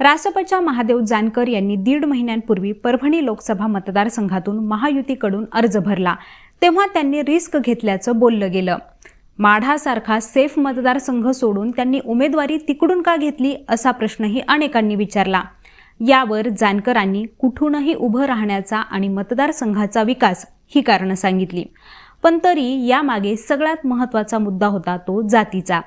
रासपच्या महादेव जानकर यांनी दीड महिन्यांपूर्वी परभणी लोकसभा मतदारसंघातून महायुतीकडून अर्ज भरला. तेव्हा त्यांनी रिस्क घेतल्याचं बोललं गेलं. माढासारखा सेफ मतदारसंघ सोडून त्यांनी उमेदवारी तिकडून का घेतली असा प्रश्नही अनेकांनी विचारला. यावर जानकरांनी कुठूनही उभं राहण्याचा आणि मतदारसंघाचा विकास ही कारणं सांगितली. पण तरी यामागे सगळ्यात महत्त्वाचा मुद्दा होता तो जातीचा.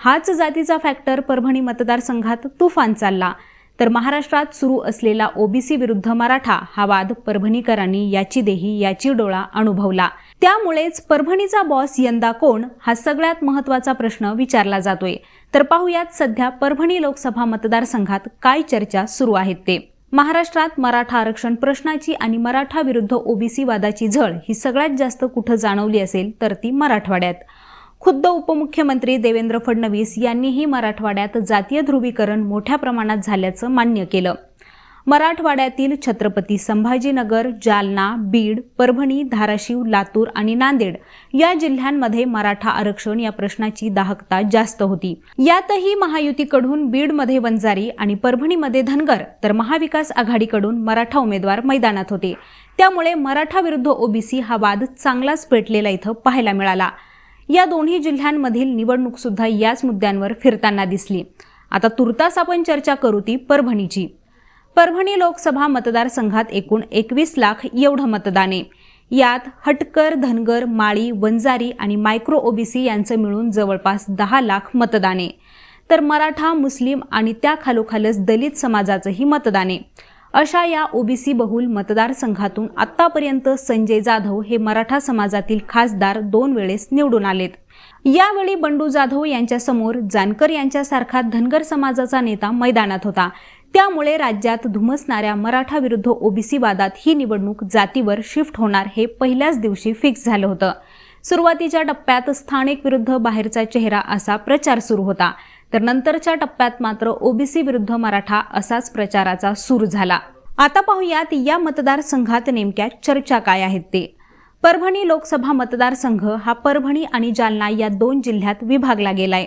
हाच जातीचा फॅक्टर परभणी मतदारसंघात तुफान चालला. तर महाराष्ट्रात सुरू असलेला ओबीसी विरुद्ध मराठा हा वाद परभणीकरांनी याची देही याची डोळा अनुभवला. त्यामुळेच परभणीचा बॉस यंदा कोण हा सगळ्यात महत्त्वाचा प्रश्न विचारला जातोय. तर पाहुयात सध्या परभणी लोकसभा मतदारसंघात काय चर्चा सुरू आहेत ते. महाराष्ट्रात मराठा आरक्षण प्रश्नाची आणि मराठा विरुद्ध ओबीसी वादाची झळ ही सगळ्यात जास्त कुठं जाणवली असेल तर ती मराठवाड्यात. खुद्द उपमुख्यमंत्री देवेंद्र फडणवीस यांनीही मराठवाड्यात जातीय ध्रुवीकरण मोठ्या प्रमाणात झाल्याचं मान्य केलं. मराठवाड्यातील छत्रपती संभाजीनगर जालना बीड परभणी धाराशिव लातूर आणि नांदेड या जिल्ह्यांमध्ये मराठा आरक्षण या प्रश्नाची दाहकता जास्त होती. यातही महायुतीकडून बीडमध्ये वंजारी आणि परभणीमध्ये धनगर तर महाविकास आघाडीकडून मराठा उमेदवार मैदानात होते. त्यामुळे मराठा विरुद्ध ओबीसी हा वाद चांगलाच पेटलेला इथं पाहायला मिळाला. या दोन्ही जिल्ह्यांमधील निवडणूक सुद्धा याच मुद्द्यांवर फिरताना दिसली. आता तुर्तास आपण चर्चा करू ती परभणीची. परभणी लोकसभा मतदारसंघात एकूण एकवीस लाख एवढं मतदान आहे. यात हटकर धनगर माळी वंजारी आणि मायक्रो ओबीसी यांचं मिळून जवळपास दहा लाख मतदान आहे. तर मराठा मुस्लिम आणि त्या खालोखालच दलित समाजाचंही मतदान आहे. अशा या ओबीसी बहुल मतदारसंघातून आतापर्यंत संजय जाधव हे मराठा समाजातील खासदार दोन वेळेस निवडून आलेत. यावेळी बंडू जाधव यांच्यासमोर जानकर यांच्यासारखा धनगर समाजाचा नेता मैदानात होता. त्यामुळे राज्यात धुमसणाऱ्या मराठा विरुद्ध ओबीसी वादात ही निवडणूक जातीवर शिफ्ट होणार हे पहिल्याच दिवशी फिक्स झालं होतं. सुरुवातीच्या टप्प्यात स्थानिक विरुद्ध बाहेरचा चेहरा असा प्रचार सुरू होता. तर नंतरच्या टप्प्यात मात्र ओबीसी विरुद्ध मराठा असाच प्रचाराचा सूर झाला. आता पाहूयात या मतदारसंघात नेमक्या चर्चा काय आहेत ते. परभणी लोकसभा मतदारसंघ हा परभणी आणि जालना या दोन जिल्ह्यात विभागला गेलाय.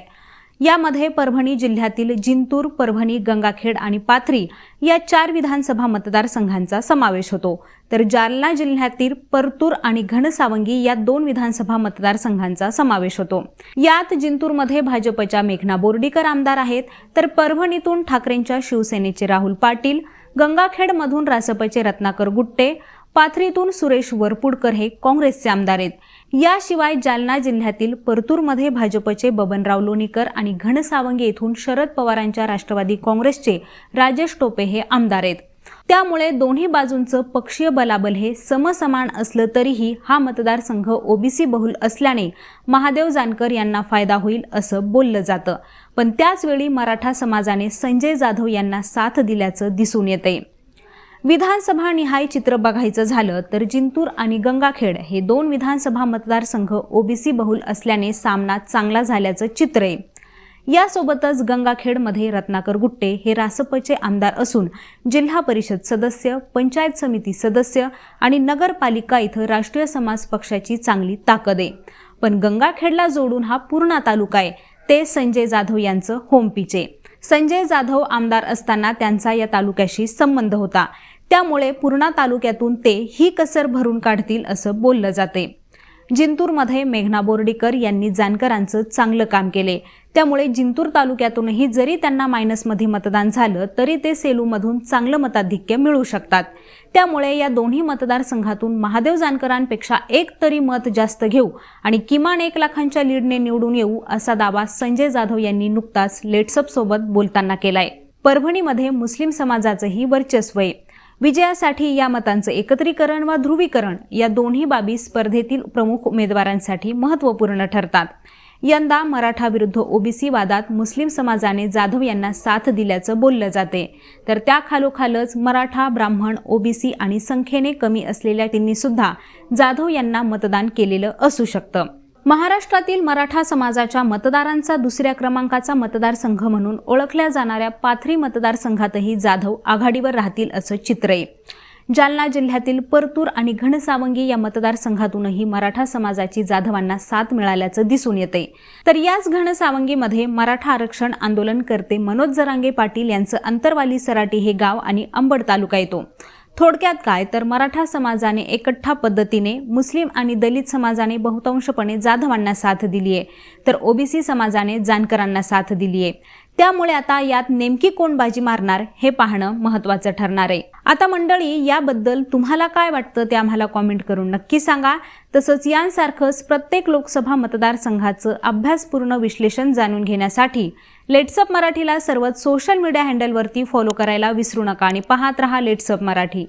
यामध्ये परभणी जिल्ह्यातील जिंतूर परभणी गंगाखेड आणि पाथरी या चार विधानसभा मतदारसंघांचा समावेश होतो. तर जालना जिल्ह्यातील परतूर आणि घनसावंगी या दोन विधानसभा मतदारसंघांचा समावेश होतो. यात जिंतूरमध्ये भाजपच्या मेघना बोर्डीकर आमदार आहेत. तर परभणीतून ठाकरेंच्या शिवसेनेचे राहुल पाटील गंगाखेडमधून रासपचे रत्नाकर गुट्टे पाथरीतून सुरेश वरपुडकर हे काँग्रेसचे आमदार आहेत. याशिवाय जालना जिल्ह्यातील परतूरमध्ये भाजपचे बबनराव लोणीकर आणि घनसावंगी येथून शरद पवारांच्या राष्ट्रवादी काँग्रेसचे राजेश टोपे हे आमदार आहेत. त्यामुळे दोन्ही बाजूंचं पक्षीय बलाबल हे समसमान असलं तरीही हा मतदारसंघ ओबीसी बहुल असल्याने महादेव जानकर यांना फायदा होईल असं बोललं जातं. पण त्याचवेळी मराठा समाजाने संजय जाधव यांना साथ दिल्याचं दिसून येतंय. विधानसभा निहाय चित्र बघायचं झालं तर जिंतूर आणि गंगाखेड हे दोन विधानसभा मतदारसंघ ओबीसी बहुल असल्याने सामना चांगला झाल्याचं चित्र आहे. यासोबतच गंगाखेडमध्ये रत्नाकर गुट्टे हे रासपचे आमदार असून जिल्हा परिषद सदस्य पंचायत समिती सदस्य आणि नगरपालिका इथं राष्ट्रीय समाज पक्षाची चांगली ताकद आहे. पण गंगाखेडला जोडून हा पूर्णा तालुका आहे ते संजय जाधव यांचं होमपीचे संजय जाधव आमदार असताना त्यांचा या तालुक्याशी संबंध होता. त्यामुळे पूर्णा तालुक्यातून ते ही कसर भरून काढतील असं बोललं जाते जिंतूरमध्ये मेघना बोर्डीकर यांनी जानकरांचं चांगलं काम केले. त्यामुळे जिंतूर तालुक्यातूनही जरी त्यांना मायनसमध्ये मतदान झालं तरी ते सेलूमधून चांगलं मताधिक्य मिळू शकतात. त्यामुळे या दोन्ही मतदारसंघातून महादेव जानकरांपेक्षा एक तरी मत जास्त घेऊ आणि किमान एक लाखांच्या लीडने निवडून येऊ असा दावा संजय जाधव यांनी नुकताच लेट्सअपसोबत बोलताना केलाय. परभणीमध्ये मुस्लिम समाजाचंही वर्चस्व आहे. विजयासाठी या मतांचं एकत्रीकरण वा ध्रुवीकरण या दोन्ही बाबी स्पर्धेतील प्रमुख उमेदवारांसाठी महत्त्वपूर्ण ठरतात. यंदा मराठा विरुद्ध ओबीसी वादात मुस्लिम समाजाने जाधव यांना साथ दिल्याचं बोललं जाते. तर त्या खालोखालच मराठा ब्राह्मण ओबीसी आणि संख्येने कमी असलेल्या तिन्ही सुद्धा जाधव यांना मतदान केलेलं असू शकतं. महाराष्ट्रातील मराठा समाजाच्या मतदारांचा दुसऱ्या क्रमांकाचा मतदारसंघ म्हणून ओळखल्या जाणाऱ्या पाथरी मतदारसंघातही जाधव आघाडीवर राहतील असं चित्र. आहे जालना जिल्ह्यातील परतूर आणि घनसावंगी या मतदारसंघातूनही मराठा समाजाची जाधवांना साथ मिळाल्याचं दिसून येते. तर याच घनसावंगीमध्ये मराठा आरक्षण आंदोलनकर्ते मनोज जरांगे पाटील यांचं अंतरवाली सराटी हे गाव आणि अंबड तालुका येतो. थोडक्यात काय तर मराठा समाजाने एकठ्ठा पद्धतीने मुस्लिम आणि दलित समाजाने बहुतांशपणे जाधवांना साथ दिली आहे तर ओबीसी समाजाने जानकरांना साथ दिली आहे. त्यामुळे आता यात नेमकी कोण बाजी मारणार हे पाहणं महत्त्वाचं ठरणार आहे. आता मंडळी याबद्दल तुम्हाला काय वाटतं ते आम्हाला कॉमेंट करून नक्की सांगा. तसंच यांसारखंच प्रत्येक लोकसभा मतदारसंघाचं अभ्यासपूर्ण विश्लेषण जाणून घेण्यासाठी लेट्सअप मराठीला सर्वच सोशल मीडिया हँडलवरती फॉलो करायला विसरू नका आणि पाहत रहा लेट्सअप मराठी.